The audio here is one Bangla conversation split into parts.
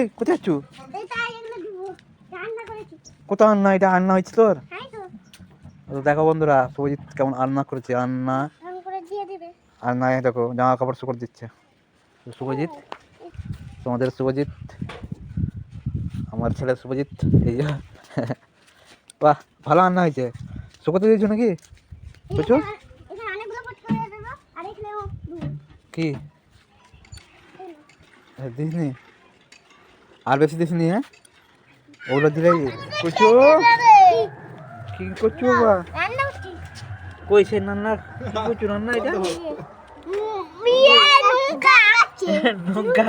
এই কোথায় করেছি কোথাও আন্না এটা আন্না হয়েছে তোর? তো দেখো বন্ধুরা শুভজিৎ কেমন আন্না করেছে আন্না। রং করে দিয়ে দিবে আর না দেখো জামা কাপড় শুকর দিচ্ছে। শুভজিৎ তোমাদের শুভজিৎ আমার ছেলে শুভজিৎ এই বাহ ভালো রান্না হয়েছে। শুকোতে দিয়েছ নাকি? বুঝছ কি? দিসনি আর বেশি দিসনি হ্যাঁ ওগুলো দিলে কুচু কি রান্না করছি কই সে রান্নার কুচু রান্না এটা? নৌকা। নৌকা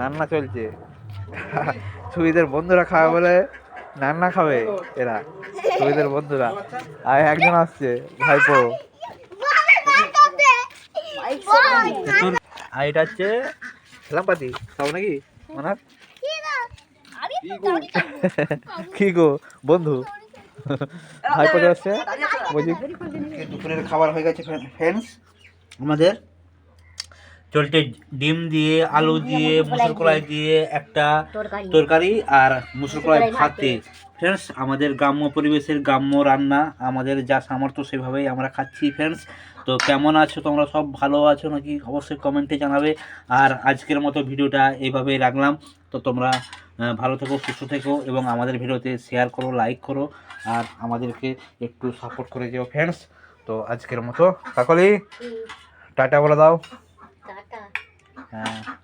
রান্না চলছে। সুবিদের বন্ধুরা খাবে বলে রান্না খাবে এরা। সুবিদের বন্ধুরা। আর একজন আসছে ভাইপো। আর এটা হচ্ছে খেলামপাতি খাব নাকি? মানার? কি গো? বন্ধু। ভাইপো আসছে বলছি দুপুরের খাবার হয়ে গেছে ফ্রেন্ডস আমাদের চলছে ডিম দিয়ে আলু দিয়ে মুসুর কলাই দিয়ে একটা তরকারি। আর মুসুর কলাই ভাত ফ্রেন্ডস আমাদের গ্রাম্য পরিবেশের গ্রাম্য রান্না আমাদের যা সামর্থ্য সেভাবেই আমরা খাচ্ছি ফ্রেন্ডস তো কেমন আছো তোমরা? সব ভালো আছো নাকি? অবশ্যই কমেন্টে জানাবে। আর আজকের মতো ভিডিওটা এইভাবেই রাখলাম। তো তোমরা ভালো থেকো সুস্থ থেকো এবং আমাদের ভিডিওতে শেয়ার করো লাইক করো। আর আমাদেরকে একটু সাপোর্ট করে যেও ফ্রেন্ডস তো আজকের মতো কাকলি টাটা বলে দাও। টাটা হ্যাঁ